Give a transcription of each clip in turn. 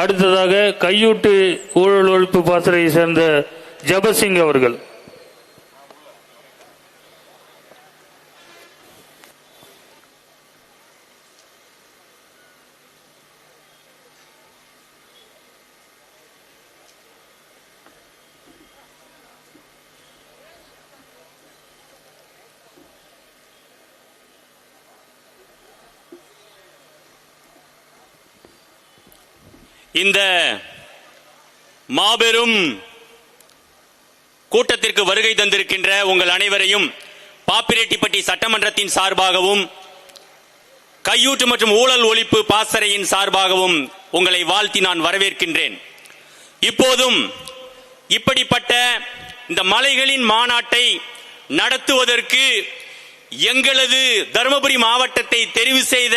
அடுத்ததாக கையூட்டு ஊழல் ஒழிப்பு பாசறையை சேர்ந்த ஜபசிங் அவர்கள். இந்த மாபெரும் கூட்டத்திற்கு வருகை தந்திருக்கின்ற உங்கள் அனைவரையும் பாப்பிரெட்டிப்பட்டி சட்டமன்றத்தின் சார்பாகவும் கையூட்டு மற்றும் ஊழல் ஒழிப்பு பாசறையின் சார்பாகவும் உங்களை வாழ்த்தி நான் வரவேற்கின்றேன். இப்போதும் இப்படிப்பட்ட இந்த மலைகளின் மாநாட்டை நடத்துவதற்கு எங்களது தருமபுரி மாவட்டத்தை தெரிவு செய்த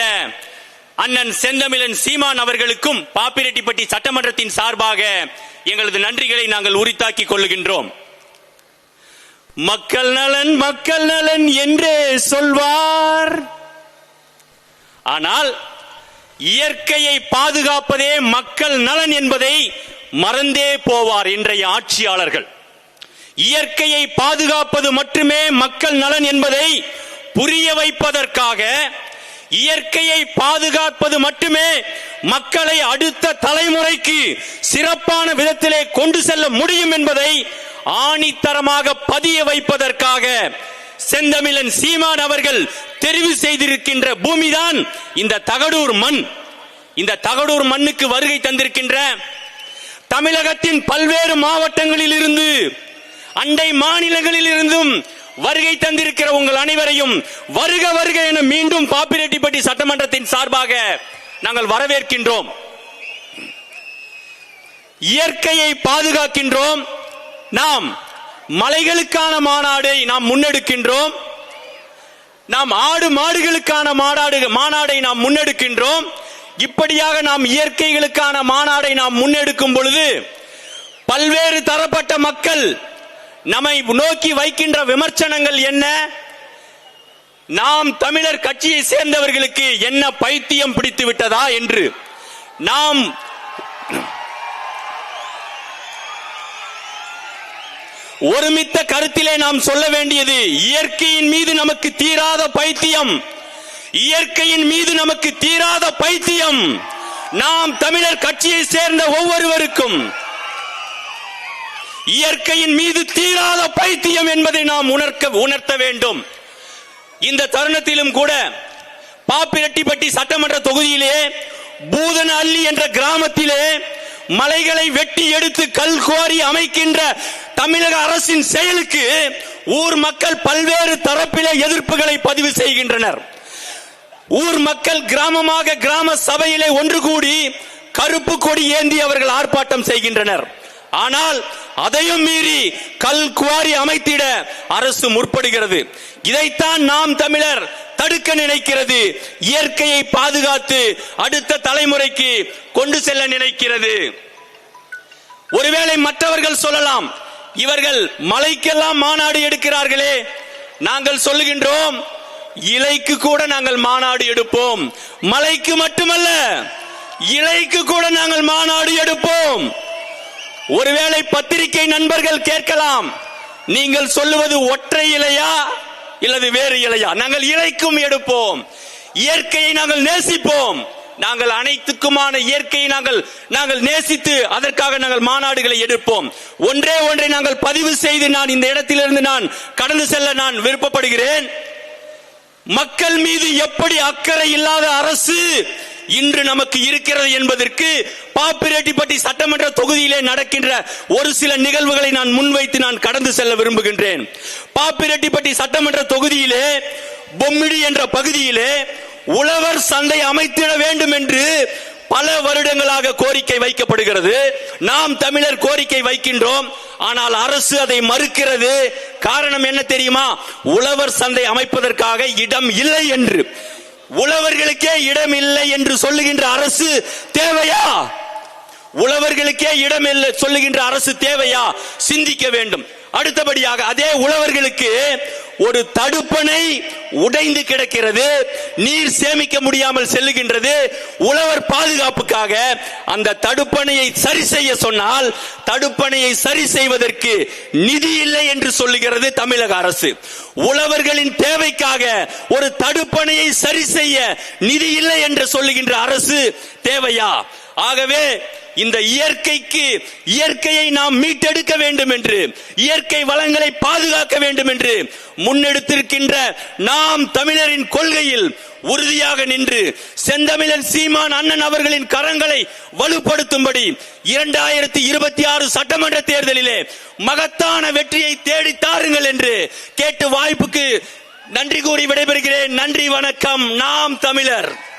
அண்ணன் செந்தமிழன் சீமான் அவர்களுக்கும் பாப்பிரெட்டிப்பட்டி சட்டமன்றத்தின் சார்பாக எங்களது நன்றிகளை நாங்கள் உரித்தாக்கிக் கொள்ளுகின்றோம் மக்கள் நலன் மக்கள் நலன் என்றே சொல்வார். ஆனால் இயற்கையை பாதுகாப்பதே மக்கள் நலன் என்பதை மறந்தே போவார் இன்றைய ஆட்சியாளர்கள். இயற்கையை பாதுகாப்பது மட்டுமே மக்கள் நலன் என்பதை புரிய வைப்பதற்காக இயற்கையை பாதுகாப்பது மட்டுமே மக்களை அடுத்த தலைமுறைக்கு சிறப்பான விதத்திலே கொண்டு செல்ல முடியும் என்பதை ஆணித்தரமாக பதிய வைப்பதற்காக செந்தமிழன் சீமான் அவர்கள் தெரிவு செய்திருக்கின்ற பூமிதான் இந்த தகடூர் மண். இந்த தகடூர் மண்ணுக்கு வருகை தந்திருக்கின்ற தமிழகத்தின் பல்வேறு மாவட்டங்களில் இருந்து அண்டை மாநிலங்களில் இருந்தும் வருகை தந்திருக்கிற உங்கள் அனைவரையும் வருக வருக என மீண்டும் பாப்பிரெட்டிப்பட்டி சட்டமன்றத்தின் சார்பாக நாங்கள் வரவேற்கின்றோம். இயற்கையை பாதுகாக்கின்றோம். நாம் மலைகளுக்கான மாநாடை நாம் முன்னெடுக்கின்றோம். நாம் ஆடு மாடுகளுக்கான மாநாடு மாநாடை நாம் முன்னெடுக்கின்றோம். இப்படியாக நாம் இயற்கைகளுக்கான மாநாடை நாம் முன்னெடுக்கும் பொழுது பல்வேறு தரப்பட்ட மக்கள் நம்மை நோக்கி வைக்கின்ற விமர்சனங்கள் என்ன? நாம் தமிழர் கட்சியை சேர்ந்தவர்களுக்கு என்ன பைத்தியம் பிடித்து விட்டதா என்று? நாம் ஒருமித்த கருத்திலே நாம் சொல்ல வேண்டியது இயற்கையின் மீது நமக்கு தீராத பைத்தியம். இயற்கையின் மீது நமக்கு தீராத பைத்தியம். நாம் தமிழர் கட்சியை சேர்ந்த ஒவ்வொருவருக்கும் இயற்கையின் மீது தீராத பைத்தியம் என்பதை நாம் உணர்க்க உணர்த்த வேண்டும். இந்த தருணத்திலும் கூட பாப்பிரெட்டிப்பட்டி சட்டமன்ற தொகுதியிலே பூதன அள்ளி என்ற கிராமத்திலே மலைகளை வெட்டி எடுத்து கல் கோரி அமைக்கின்ற தமிழக அரசின் செயலுக்கு ஊர் மக்கள் பல்வேறு தரப்பிலே எதிர்ப்புகளை பதிவு செய்கின்றனர். ஊர் மக்கள் கிராமமாக கிராம சபையிலே ஒன்று கூடி கருப்பு கொடி ஏந்தி அவர்கள் ஆர்ப்பாட்டம் செய்கின்றனர். ஆனால் அதையும் மீறி கல் குவாரி அமைத்திட அரசு முற்படுகிறது. இதைத்தான் நாம் தமிழர் தடுக்க நினைக்கிறது. இயற்கையை பாதுகாத்து அடுத்த தலைமுறைக்கு கொண்டு செல்ல நினைக்கிறது. ஒருவேளை மற்றவர்கள் சொல்லலாம் இவர்கள் மலைக்கெல்லாம் மாநாடு எடுக்கிறார்களே. நாங்கள் சொல்லுகின்றோம் இலைக்கு கூட நாங்கள் மாநாடு எடுப்போம். மலைக்கு மட்டுமல்ல இலைக்கு கூட நாங்கள் மாநாடு எடுப்போம். ஒருவேளை பத்திரிகை நண்பர்கள் கேட்கலாம். நீங்கள் சொல்லுவது ஒற்றை இலையா இல்லது வேறு இலையா? நாங்கள் இலைக்கும் எடுப்போம். இயற்கையை நாங்கள் நேசிப்போம். நாங்கள் அனைத்துக்குமான இயற்கையை நாங்கள் நாங்கள் நேசித்து அதற்காக நாங்கள் மாநாடுகளை எடுப்போம். ஒன்றே ஒன்றை நாங்கள் பதிவு செய்து நான் இந்த இடத்திலிருந்து நான் கடந்து செல்ல நான் விருப்பப்படுகிறேன். மக்கள் மீது எப்படி அக்கறை இல்லாத அரசு இன்று நமக்கு இருக்கிறது என்பதற்கு பாப்பிரெட்டிப்பட்டி சட்டமன்ற தொகுதியிலே நடக்கின்ற ஒரு சில நிகழ்வுகளை நான் முன்வைத்து நான் கடந்து செல்ல விரும்புகின்றேன். பாப்பிரெட்டிப்பட்டி சட்டமன்ற தொகுதியிலே பொம்மிடி என்ற பகுதியிலே உழவர் சந்தை அமைத்திட வேண்டும் என்று பல வருடங்களாக கோரிக்கை வைக்கப்படுகிறது. நாம் தமிழர் கோரிக்கை வைக்கின்றோம். ஆனால் அரசு அதை மறுக்கிறது. காரணம் என்ன தெரியுமா? உழவர் சந்தை அமைப்பதற்காக இடம் இல்லை என்று. உழவர்களுக்கே இடம் இல்லை என்று சொல்லுகின்ற அரசு தேவையா? உழவர்களுக்கே இடம் இல்லை சொல்லுகின்ற அரசு தேவையா? சிந்திக்க வேண்டும். அடுத்தபடியாக அதே உழவர்களுக்கு ஒரு தடுப்பணை உடைந்து கிடக்கிறது. நீர் சேமிக்க முடியாமல் செல்லுகின்றது. உழவர் பாதுகாப்புக்காக அந்த தடுப்பணையை சரி செய்ய சொன்னால் தடுப்பணையை சரி செய்வதற்கு நிதி இல்லை என்று சொல்லுகிறது தமிழக அரசு. உழவர்களின் தேவைக்காக ஒரு தடுப்பணையை சரி செய்ய நிதி இல்லை என்று சொல்லுகின்ற அரசு தேவையா? ஆகவே இந்த இயற்கைக்கு இயற்கையை நாம் மீட்டெடுக்க வேண்டும் என்று இயற்கை வளங்களை பாதுகாக்க வேண்டும் என்று முன்னெடுத்திருக்கின்ற நாம் தமிழரின் கொள்கையில் உறுதியாக நின்று செந்தமிழன் சீமான் அண்ணன் அவர்களின் கரங்களை வலுப்படுத்தும்படி இரண்டாயிரத்தி இருபத்தி ஆறு சட்டமன்ற தேர்தலிலே மகத்தான வெற்றியை தேடி தாருங்கள் என்று கேட்டு வாய்ப்புக்கு நன்றி கூறி விடைபெறுகிறேன். நன்றி வணக்கம். நாம் தமிழர்.